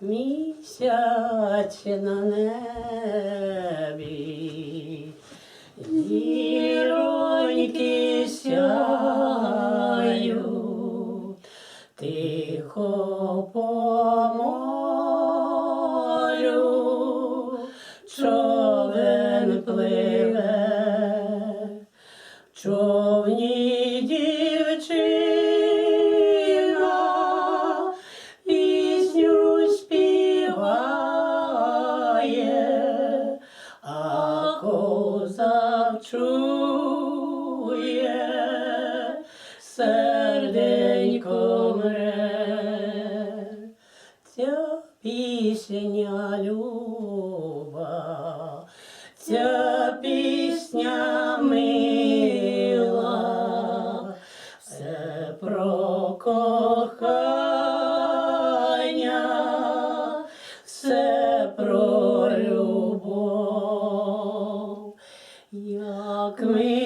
місяць на небі, зіроньки сяють, тихо по морю, човен пливе, в чує, серденько мре. Ця пісня люба, ця пісня мила, все про кохання,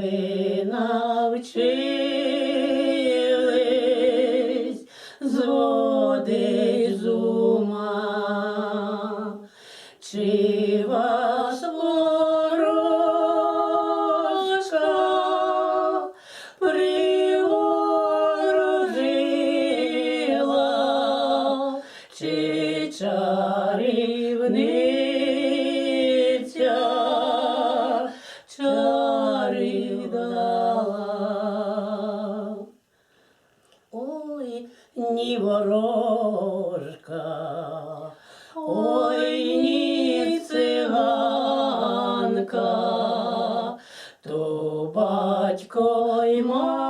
ви навчились зводить з ума? Чи вас ворожка приворожила, чи чарівниця ні ворожка, ой, ні циганка, то батько й мати